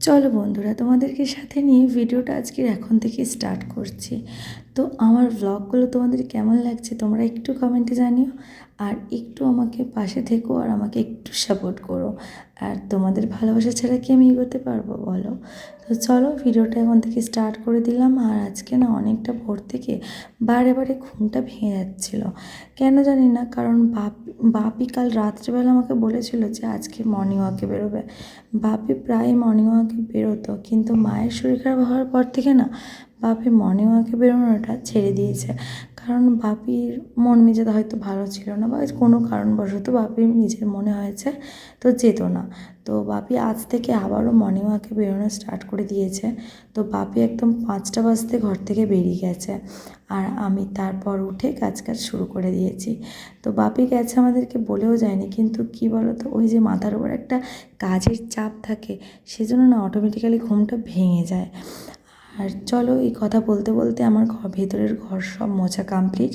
চলো বন্ধুরা তোমাদেরকে সাথে নিয়ে ভিডিওটা আজকের এখন থেকে স্টার্ট করছি। তো আমার ব্লগগুলো তোমাদের কেমন লাগছে তোমরা একটু কমেন্টে জানিও, আর একটু আমাকে পাশে থেকো আর আমাকে একটু সাপোর্ট করো। আর তোমাদের ভালোবাসা ছাড়া কি আমি এগোতে পারব বলো? তো চলো ভিডিওটা এখন থেকে স্টার্ট করে দিলাম, আর আজকে না অনেকটা ভোর থেকে বারে বারে ঘুমটা ভেঙে যাচ্ছিল। কেন জানি না, কারণ বাপ, বাপি কাল রাত্রেবেলা আমাকে বলেছিল যে আজকে মর্নিং ওয়াকে বেরোবে। বাপি প্রায় মর্নিং ওয়াকে বেরোতো, কিন্তু মায়ের শরীর খারাপ হওয়ার পর থেকে না বাপি মর্নিং ওয়াকে বেরোনোটা ছেড়ে দিয়েছে। কারণ বাপির মন মেজাজ হয়তো ভালো ছিল না বা কোনো কারণবশত বাপির নিজের মনে হয়েছে তো যেত না তো বাপি আজ থেকে আবারও মর্নিং ওয়াকে বেরোনো স্টার্ট করে দিয়েছে। তো বাপি একদম পাঁচটা বাজতে ঘর থেকে বেরিয়ে গেছে। আর আমি তারপর উঠে কাজ কাজ শুরু করে দিয়েছি। তো বাপি গেছে আমাদেরকে বলেও যায়নি, কিন্তু কি বলো তো ওই যে মাথার উপর একটা কাজের চাপ থাকে, সেজন্য না অটোমেটিক্যালি ঘুমটা ভেঙে যায়। আর চলো এই কথা বলতে বলতে আমার ঘর ভেতরের ঘর সব মোছা কমপ্লিট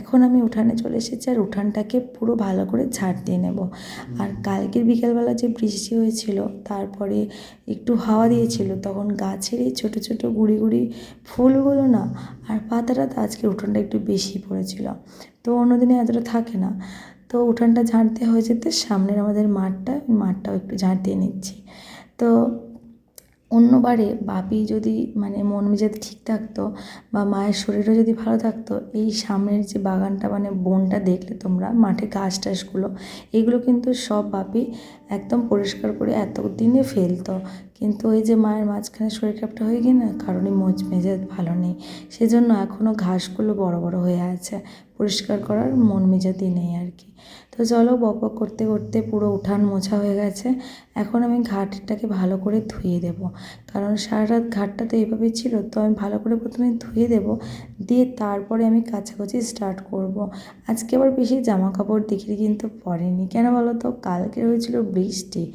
এখন আমি উঠানে চলে এসেছি আর উঠানটাকে পুরো ভালো করে ঝাড় দিয়ে নেব। আর কালকের বিকেলবেলা যে বৃষ্টি হয়েছিল, তারপরে একটু হাওয়া দিয়েছিল, তখন গাছের এই ছোটো ছোটো গুড়ি গুড়ি ফুলগুলো না, আর পাতাটা তো আজকে উঠোনটা একটু বেশি পড়েছিল। তো অন্যদিনে এতটা থাকে না। তো উঠানটা ঝাড়তে হয়ে যেতে সামনের আমাদের মাঠটা মাঠটাও একটু ঝাড় দিয়ে নিচ্ছি। তো অন্যবারে বাপি যদি মানে মন মেজাজ ঠিক থাকতো বা মায়ের শরীরও যদি ভালো থাকতো, এই সামনের যে বাগানটা মানে বনটা দেখলে তোমরা, মাঠে ঘাস টাসগুলো, এগুলো কিন্তু সব বাপি একদম পরিষ্কার করে এত দিনে ফেলতো। কিন্তু ওই যে মায়ের মাঝখানে শরীর খারাপটা হয়ে গিয়ে না কারণে মোজ মেজাজ ভালো নেই। সেজন্য এখনও ঘাসগুলো বড় বড় হয়ে আছে। পরিষ্কার করার মন মেজাতি নেই আর কি। তো চলো বক বক করতে করতে পুরো উঠান মোছা হয়ে গেছে। এখন আমি ঘাটটাকে ভালো করে ধুয়ে দেব। কারণ সারা রাত ঘাটটা তো এইভাবেই ছিল, তো আমি ভালো করে প্রথমে ধুয়ে দেব। দিয়ে তারপরে আমি কাছাকাছি স্টার্ট করব। আজকে আবার বেশি জামা কাপড় দেখে কিন্তু পরেনি। কেন বলো তো? কালকে হয়েছিল বৃষ্টি।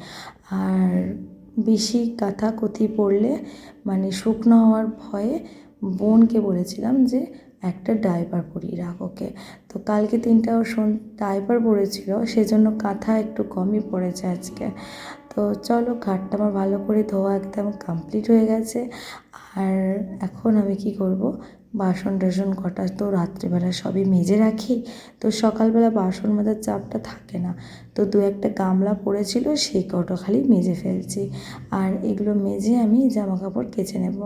আর বেশি কাঁথা কথি পড়লে মানে শুকনো হওয়ার ভয়ে বোনকে বলেছিলাম যে একটা ডাইপার পরিয়ে রাখ ওকে। তো কালকে তিনটা ওর শোন ডাইপার পরেছিল সেজন্য কাঁথা একটু কমই পড়েছে আজকে। তো চলো ঘাটটা আমার ভালো করে ধোয়া একদম কমপ্লিট হয়ে গেছে। আর এখন আমি কি করব? বাসন টাসন কটা তো রাত্রিবেলা সবই মেজে রাখি। তো সকালবেলা বাসন মাজার চাপটা থাকে না। তো দু একটা গামলা পড়েছিল, সেই কটো খালি মেজে ফেলছি। আর এগুলো মেজে আমি জামা কাপড় কেচে নেব।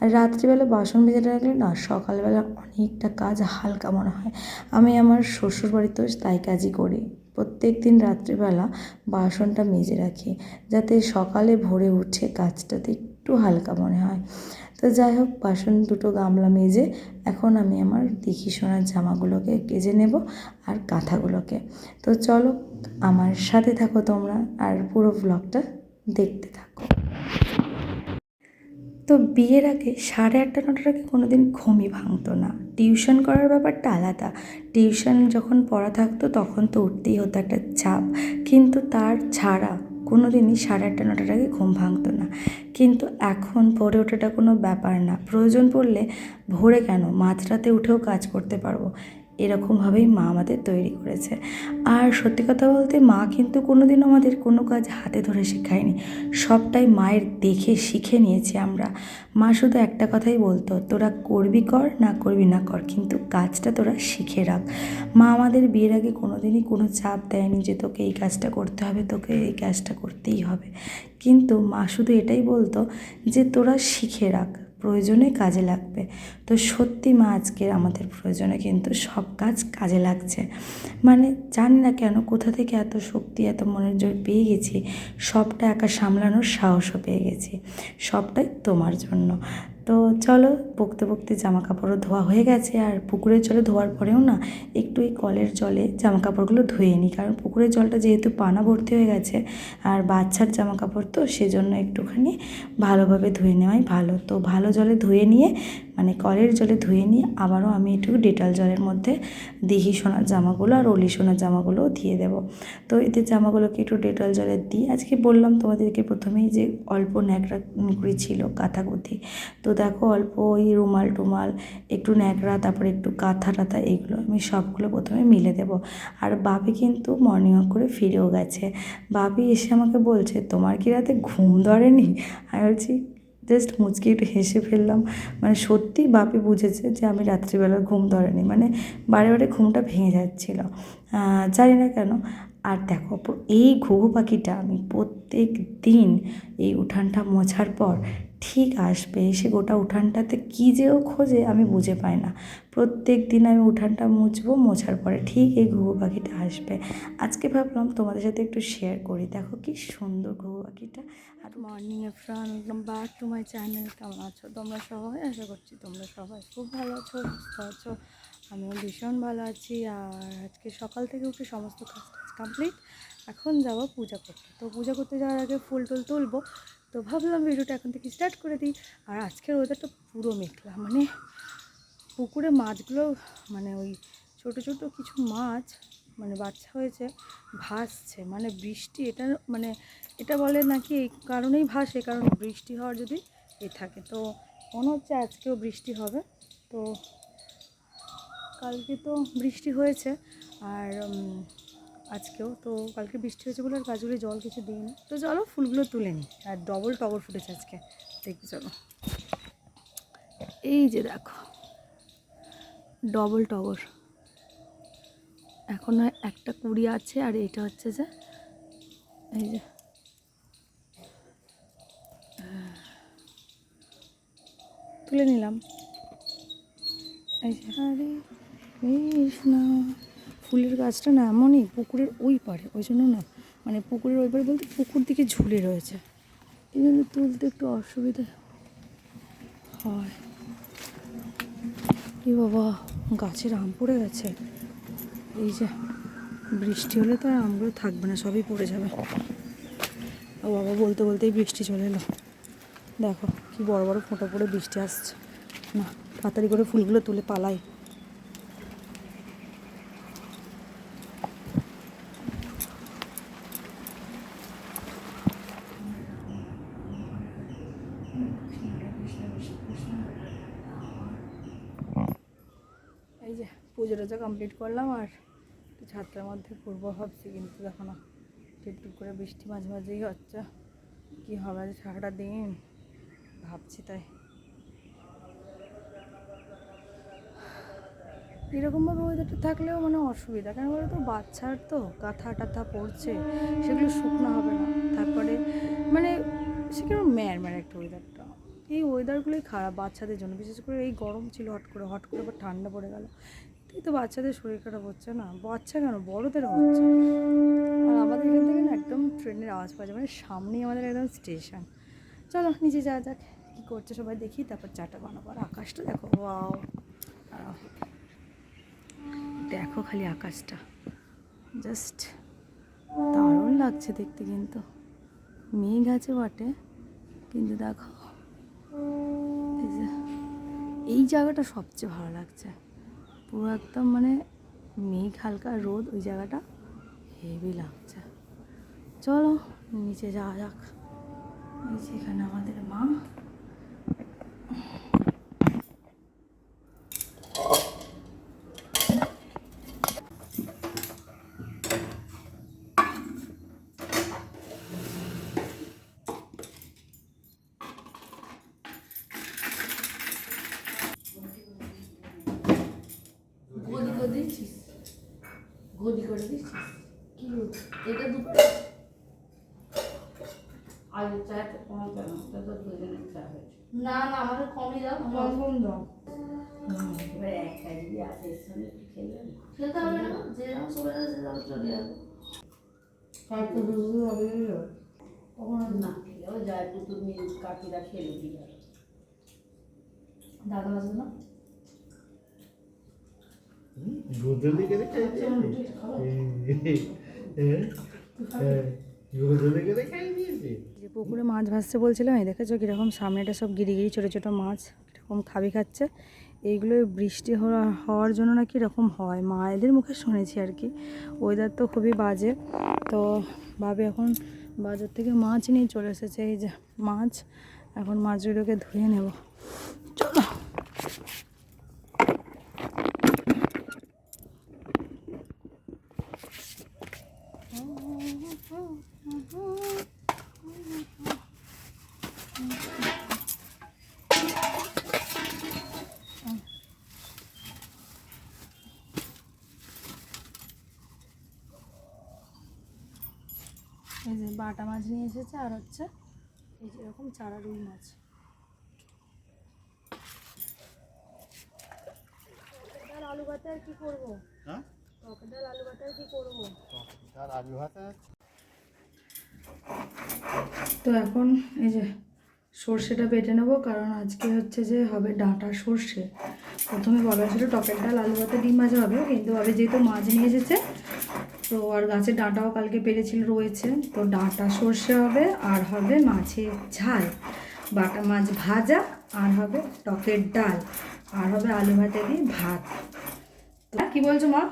আর রাত্রিবেলা বাসন মেজে রাখলে না সকালবেলা অনেকটা কাজ হালকা মনে হয়। আমি আমার শ্বশুর বাড়িতেও তাই কাজই করি। প্রত্যেক দিন রাত্রিবেলা বাসনটা মেজে রাখি, যাতে সকালে ভোরে উঠে কাজটাতে একটু হালকা মনে হয়। তো যাই হোক, বাসন দুটো গামলা মেজে এখন আমি আমার দেখি শোনার জামাগুলোকে কেজে নেব আর কাঁথাগুলোকে। তো চলো, আমার সাথে থাকো তোমরা আর পুরো ব্লগটা দেখতে থাকো। তো বিয়ের আগে সাড়ে আটটা, নটার আগে কোনো দিন ঘুমই ভাঙতো না। টিউশন করার ব্যাপারটা আলাদা। টিউশন যখন পড়া থাকতো তখন তো উঠতেই হতো একটা চাপ। কিন্তু তার ছাড়া কোনো দিনই সাড়ে আটটা, নটার আগে ঘুম ভাঙত না। কিন্তু এখন ভোরে ওঠাটা কোনো ব্যাপার না। প্রয়োজন পড়লে ভোরে কেন? মাঝরাতে উঠেও কাজ করতে পারব। এরকমভাবেই মা আমাদের তৈরি করেছে। আর সত্যি কথা বলতে মা কিন্তু কোনো দিনও আমাদের কোনো কাজ হাতে ধরে শেখায়নি। সবটাই মায়ের দেখে শিখে নিয়েছি আমরা। মা শুধু একটা কথাই বলতো, তোরা করবি কর, না করবি না কর, কিন্তু কাজটা তোরা শিখে রাখ। মা আমাদের বিয়ের আগে কোনো দিনই কোনো চাপ দেয়নি যে, তোকে এই কাজটা করতে হবে, তোকে এই কাজটা করতেই হবে। কিন্তু মা শুধু এটাই বলতো যে, তোরা শিখে রাখ। প্রয়োজনে কাজে লাগবে। তো সত্যি মা, আজকের আমাদের প্রয়োজনে কিন্তু সব কাজ কাজে লাগছে। মানে জানি না কেন, কোথা থেকে এত শক্তি, এত মনের জোর পেয়ে গেছি? সবটা একা সামলানোর সাহসও পেয়ে গেছি। সবটাই তোমার জন্য। তো চলো বকতে বকতে জামা কাপড়ও ধোয়া হয়ে গেছে আর পুকুরের জলে ধোয়ার পরেও না একটু এই কলের জলে জামা কাপড়গুলো ধুয়ে নিই। কারণ পুকুরের জলটা যেহেতু পানা ভর্তি হয়ে গেছে আর বাচ্চার জামা কাপড় তো সেজন্য একটুখানি ভালোভাবে ধুয়ে নেওয়াই ভালো। তো ভালো জলে ধুয়ে নিয়ে মানে কলের জলে ধুয়ে নিয়ে আবারও আমি একটু ডেটল জলের মধ্যে দিহি সোনার জামাগুলো আর অলি সোনার জামাগুলোও দিয়ে দেবো। তো এতে জামাগুলোকে একটু ডেটল জলে দিই আজকে বললাম তোমাদেরকে প্রথমেই যে অল্প ন্যাকড়া কুড়ি ছিল, কাঁথা কুথি। তো দেখো অল্প ওই রুমাল টুমাল, একটু ন্যাকড়া, তারপরে একটু কাঁথা টাথা এইগুলো আমি সবগুলো প্রথমে মিলে দেবো। আর বাপি কিন্তু মর্নিং ওয়াক করে ফিরেও গেছে। বাপি এসে আমাকে বলছে, তোমার কি রাতে ঘুম ধরেনি? আমি বলছি জাস্ট মুচকি একটু হেসে ফেললাম। মানে সত্যি বাপি বুঝেছে যে আমি রাত্রিবেলা ঘুম ধরেনি। মানে বারে বারে ঘুমটা ভেঙে যাচ্ছিল। জানি না কেন। আর দেখো এই ঘুঘু পাখিটা আমি প্রত্যেক দিন এই উঠানটা মোছার পর ঠিক আসবে? এসে গোটা উঠানটাতে কী যে ও খোঁজে আমি বুঝে পাই না। প্রত্যেক দিন আমি উঠানটা মুছবো, মোছার পরে ঠিক এই ঘুঘু পাখিটা আসবে। আজকে ভাবলাম তোমাদের সাথে একটু শেয়ার করি। দেখো কি সুন্দর ঘুঘু পাখিটা। আর morning everyone welcome back to my channel কেমন আছো তোমরা সবাই? আশা করছি তোমরা সবাই খুব ভালো আছো, সুস্থ আছো। আমিও ভীষণ ভালো আছি। আর আজকে সকাল থেকে উঠে সমস্ত কাজ কমপ্লিট এখন যাব পূজা করতে। তো পূজা করতে যাওয়ার আগে ফুল টুল তুলবো। তো ভাবলাম ভিডিওটা এখন থেকে স্টার্ট করে দিই। আর আজকের ওয়েদারটা পুরো মেঘলা মানে পুকুরে মাছগুলো মানে ওই ছোট ছোট কিছু মাছ মানে বাচ্চা হয়েছে, ভাসছে। মানে বৃষ্টি, এটা মানে এটা বলে নাকি এই কারণেই ভাসে, কারণ বৃষ্টি হওয়ার যদি এ থাকে। তো মনে হচ্ছে আজকেও বৃষ্টি হবে। তো কালকে তো বৃষ্টি হয়েছে। আর আজকেও তো কালকে বৃষ্টি হয়েছে বলে আর গাছগুলি জল কিছু দিইনি। তো চলো ফুলগুলো তুলে নিই, আর ডবল টগর ফুটেছে আজকে। দেখি চলো। এই যে দেখো ডবল টগর এখন একটা কুড়ি আছে আর এটা হচ্ছে যে, এই যে। তুলে নিলাম। এই যে। হরে কৃষ্ণ। ফুলের গাছটা না এমনই পুকুরের ওই পারে ওই জন্য না মানে পুকুরের ওই পারে বলতে পুকুর দিকে ঝুলে রয়েছে। এই জন্য তুলতে একটু অসুবিধা হয়। এ বাবা, গাছের আম পড়ে গেছে। এই যে, বৃষ্টি হলে তো আর আমগুলো থাকবে না, সবই পড়ে যাবে। ও বাবা, বলতে বলতেই বৃষ্টি চলে এলো। দেখো, কি বড় বড় ফোঁটা পড়ে বৃষ্টি আসছে। না, তাড়াতাড়ি করে ফুলগুলো তুলে পালাই এই যে পুজো কমপ্লিট করলাম আর ছাত্রের মধ্যে ঘুরবো ভাবছি, কিন্তু দেখো না টিপটিপ করে বৃষ্টি মাঝে মাঝেই হচ্ছে। কী হবে আজ সারাটা দিন? ভাবছি তাই। এরকমভাবে ওয়েদারটা থাকলেও মানে অসুবিধা, কেন বলো তো বাচ্চার তো কাঁথা টাথা পড়ছে সেগুলো শুকনো হবে না। তারপরে মানে সে কেমন ম্যার ম্যার একটা ওয়েদারটা এই ওয়েদারগুলোই খারাপ বাচ্চাদের জন্য, বিশেষ করে এই গরম ছিল, হট করে হট করে আবার ঠান্ডা পড়ে গেল। এই তো বাচ্চাদের শরীর খারাপ হচ্ছে না? বাচ্চা কেন? বড়োদেরও হচ্ছে আর আমাদের এখান থেকে না একদম ট্রেনের আওয়াজ পাওয়া যায় মানে সামনেই আমাদের একদম স্টেশন। চলো, নিচে যাওয়া যাক, কী করছে সবাই দেখি, তারপর চাটা বানাবো। আর আকাশটা দেখো, ওয়াও। দেখো খালি আকাশটা। জাস্ট দারুণ লাগছে দেখতে কিন্তু। মেঘ আছে বটে, কিন্তু দেখো এই জায়গাটা সবচেয়ে ভালো লাগছে। পুরো একদম মানে মেঘ হালকা রোদ ওই জায়গাটা। হেভি লাগছে। চলো, নিচে যাওয়া যাক। যে এখানে আমাদের মা গদি করে দিচ্ছিস গদি করে দিচ্ছিস কি হলো? এটা দুটো আলু চাটা কম কেন? ওটা তো দুজনের চা হয়েছে। না না আমাদের কমই দাও কম। কম দাও। এবার একটা যদি আছে সঙ্গে খেলে। খেতে হবে না যে যেমন চলে যাবে যেমন চলে যাবে। কখনো না খেলেও যায় পুতুল মিল কাকিরা খেলে দিয়ে দাদা আছে না? গোদলে গোদলে গেলে খাই যে পুকুরে মাছ ভাসছে বলছিলাম এই দেখেছ কীরকম সামনেটা সব গিরি গিরি ছোটো ছোটো মাছ কীরকম এরকম খাবি খাচ্ছে। এইগুলো বৃষ্টি হওয়া হওয়ার জন্য নাকি এরকম হয়। মায়েদের মুখে শুনেছি আর কি। ওয়েদার তো খুবই বাজে। তো ভাবে এখন বাজার থেকে মাছ নিয়ে চলে এসেছে। এই যে মাছ এখন মাছগুলোকে ধুয়ে নেব। চলো। বাটা মাছ নিয়ে এসেছে আর হচ্ছে এই যে এরকম চারা রুই মাছ। আলু ভাতে আর কি করব? হ্যাঁ? টক ডাল আলু ভাতে কি করব? তার আলু ভাতে? তো এখন এই যে সর্ষেটা বেটে নেব কারণ আজকে হচ্ছে যে হবে ডাঁটা সর্ষে। প্রথমে বলা ছিল টকের ডাল আলু ভাতে ডিম ভাজা হবে কিন্তু ভাবে যেহেতু মাছ নিয়ে এসেছে তো আর গাছের ডাঁটাও কালকে পেরেছিল রয়েছে। তো ডাঁটা সর্ষে হবে, আর হবে মাছের ঝাল। বাটা মাছ ভাজা, আর হবে টকের ডাল। আর হবে আলু ভাতে দিয়ে ভাত। কি বলছো মা?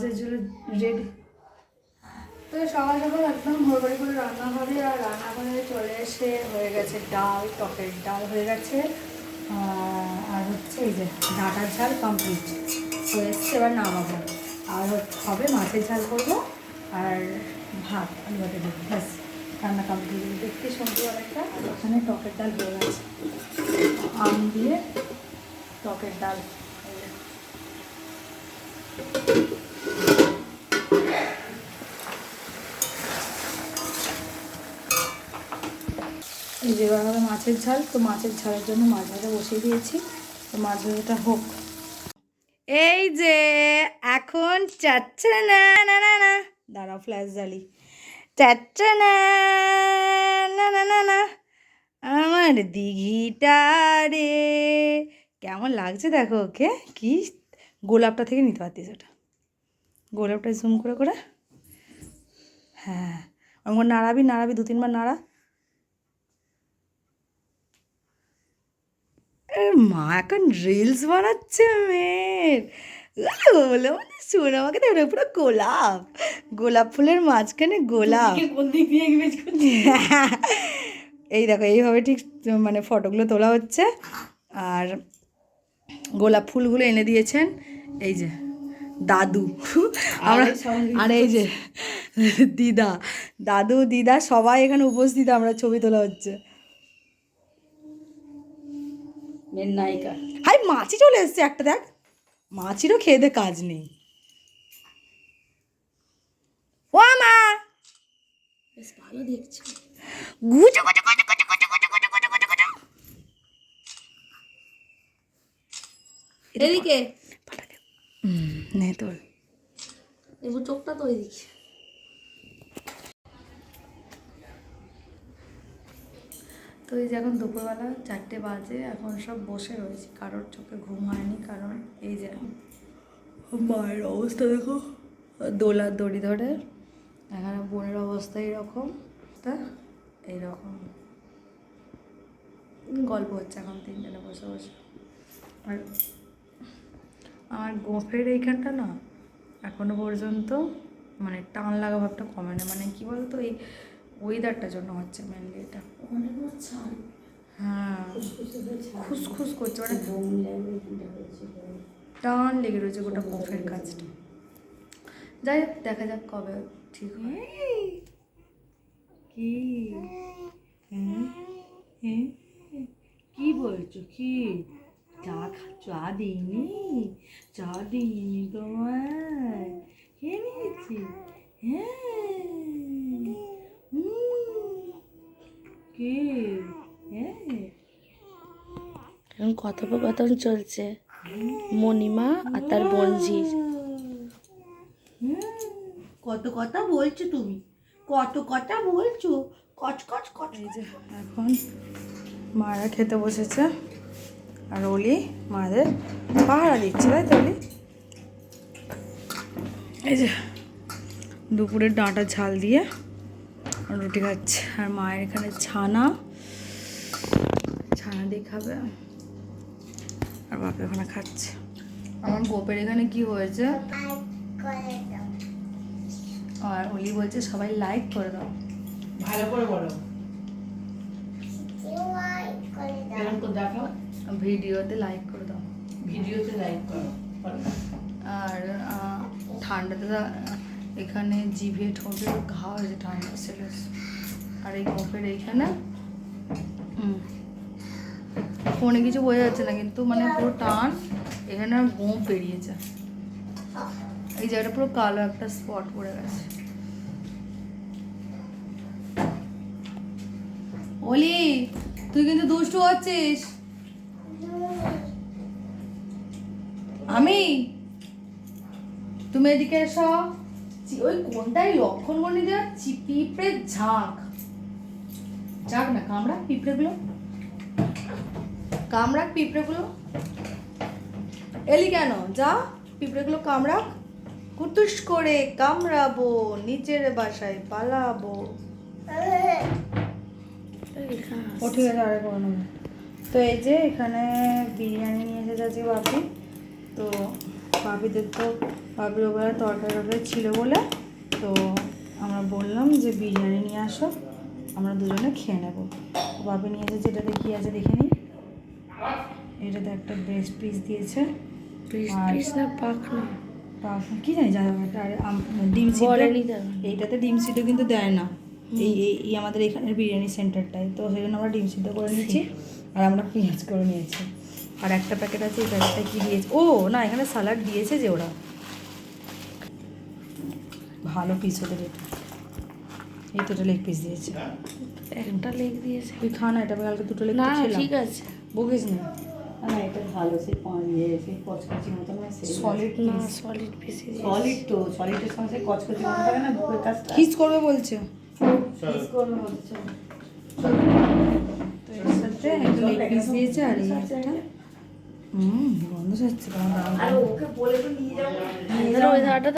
মাছের ঝোলে রেডি তো সকাল সকাল একদম হড়বড়ি করে রান্না হবে আর রান্না করে চলে এসে হয়ে গেছে ডাল, টকের ডাল হয়ে গেছে। আর হচ্ছে এই যে ডাটার ঝাল কমপ্লিট হয়ে এসছে এবার নামাবো। আর হবে মাছের ঝাল করব আর ভাত আমি ভাতে দেবো ব্যাস, রান্না কমপ্লিট দেখতে শুনতে অনেকটা। ওখানে টকের ডাল হয়ে গেছে। আম দিয়ে টকের ডাল। এই মাছের ঝাল, তো মাছের ঝালের জন্য মাছ ভাজা বসিয়ে দিয়েছি। তো মাছ ভাজাটা হোক। এই যে এখন চাচ্ছে না না না না দাঁড়াও ফ্ল্যাশ জ্বালি। চাচ্ছে না না না না না, আমার দিঘিটা রে। কেমন লাগছে দেখো ওকে? কি গোলাপটা থেকে নিতে পারতিস ওটা। গোলাপটা জুম করে করে। হ্যাঁ আমার নাড়াবি নাড়াবি দু তিনবার নাড়া। মা এখন রিলস বানাচ্ছে মেয়ের। বলে মানে শুনে আমাকে দেখো পুরো গোলাপ। গোলাপ ফুলের মাঝখানে গোলাপ। এই দেখো এইভাবে ঠিক মানে ফটোগুলো তোলা হচ্ছে। আর গোলাপ ফুলগুলো এনে দিয়েছেন। এই যে। দাদু। আমরা আর এই যে দিদা। দাদু দিদা সবাই এখানে উপস্থিত আমরা ছবি তোলা হচ্ছে। মেন নায়িকা। হাই মাছি চলে এসছে একটা দেখ। মাছিরও খেয়ে দে কাজ নেই। ও মা! ভালো দেখছি। এদিকে। নে তোর চোখটা তো এদিকে তো এই যে এখন দুপুরবেলা চারটে বাজে এখন সব বসে রয়েছি। কারোর চোখে ঘুম হয়নি কারণ এই যে মায়ের অবস্থা দেখো দোলার দড়ি ধরে। এখানে বোনের অবস্থা এইরকম তা এইরকম। গল্প হচ্ছে এখন তিনজনে বসে বসে। আর আমার গোফের এইখানটা না এখনও পর্যন্ত মানে টান লাগা ভাবটা কমে না। মানে কি বলতো এই ওয়েদারটার জন্য হচ্ছে মেনলি এটা। হ্যাঁ। খুসখুস করছে মানে টান লেগে রয়েছে গোটা গোফের কাজটা। যাই হোক দেখা যাক কবে ঠিক হয়। কি? হ্যাঁ। হ্যাঁ। কি বলছো? কি? চা চা দিইনি চা দিইনি খেয়ে নিয়েছি। হ্যাঁ কে হ্যাঁ। এখন কথোপকথন চলছে। মণিমা আর তার বোনঝির হুম কত কথা বলছো তুমি? কত কথা বলছো? কচ কচ কচ এই যে এখন মারা খেতে বসেছে। আর অলি মায়েদের পাহারা দিচ্ছে তাই তো অলি এই যে দুপুরের ডাঁটা ঝাল দিয়ে রুটি খাচ্ছে। আর মায়ের এখানে ছানা। ছানা দিয়ে খাবে। আর বাপ এখানে খাচ্ছে। আমার গোপের এখানে কি হয়েছে? আর অলি বলছে সবাই লাইক করে দাও। ভালো করে বলো। এরকম দেখো ভিডিওতে লাইক করে দাও। ভিডিওতে লাইক করো। আর ঠান্ডাতে এখানে জিভে ঠোঁটে ঘা হয়েছে ঠান্ডা সেলে আর এই গোপের এইখানে ফোনে কিছু বোঝা যাচ্ছে না কিন্তু মানে পুরো টান এখানে গোপ বেরিয়েছে এই জায়গাটা পুরো কালো একটা স্পট পড়ে গেছে। ওলি তুই কিন্তু দুষ্টু হচ্ছিস। আমি? তুমি এদিকে এসো। ওই কোনটাই লক্ষণ গণি দেওয়া পিঁপড়ে ঝাঁক। ঝাঁক না কামড়া পিঁপড়েগুলো। কামড়াক পিঁপড়েগুলো। এলি কেন? যা পিঁপড়েগুলো কামড়াক। কুতুস করে কামড়াবো নিচের বাসায় পালাবো। ও ঠিক আছে আরে তো এই যে এখানে বিরিয়ানি নিয়ে এসে যাচ্ছি বাপি। তো বাপিদের তো বাপির ওখানে তরকারি টরকারি ছিল বলে তো আমরা বললাম যে বিরিয়ানি নিয়ে আসো আমরা দুজনে খেয়ে নেব। বাপি নিয়ে এসেছে এটাতে কী আছে দেখে নিই এটাতে একটা ব্রেস্ট পিস দিয়েছে। না পাক না পাক কি জানি আর ডিম সিদ্ধ এইটাতে ডিম সিদ্ধ কিন্তু দেয় না। এই এই এই আমাদের এখানের বিরিয়ানি সেন্টারটায় তো সেই জন্য আমরা ডিম সিদ্ধ করে নিয়েছি আর আমরা পেঁয়াজ করে নিয়েছি। আর একটা প্যাকেট আছে এই প্যাকেটটা কি দিয়েছে? ও না এখানে স্যালাড দিয়েছে যে ওরা। ভালো পিস ওদের এটা। এই তো লেগ পিস দিয়েছে। একটা লেগ দিয়েছে। তুই খা না এটা কালকে দুটো লেগ না ঠিক আছে। বকিস না। না এটা ভালো সে পাঁচ ইয়ে কচকচি মতো না সলিড না সলিড পিসে সলিড তো সলিডের সঙ্গে কচকচি মতো থাকে না বুকের কাজটা? কিস করবে বলছে। পিস করবে বলছে। তো এর সাথে একটা লেগ পিস দিয়েছে আর এই একটা। হুম গন্ধ যাচ্ছে কেমন দারুণ আর ওকে বলে তো নিয়ে যাব। ওই ধারাটা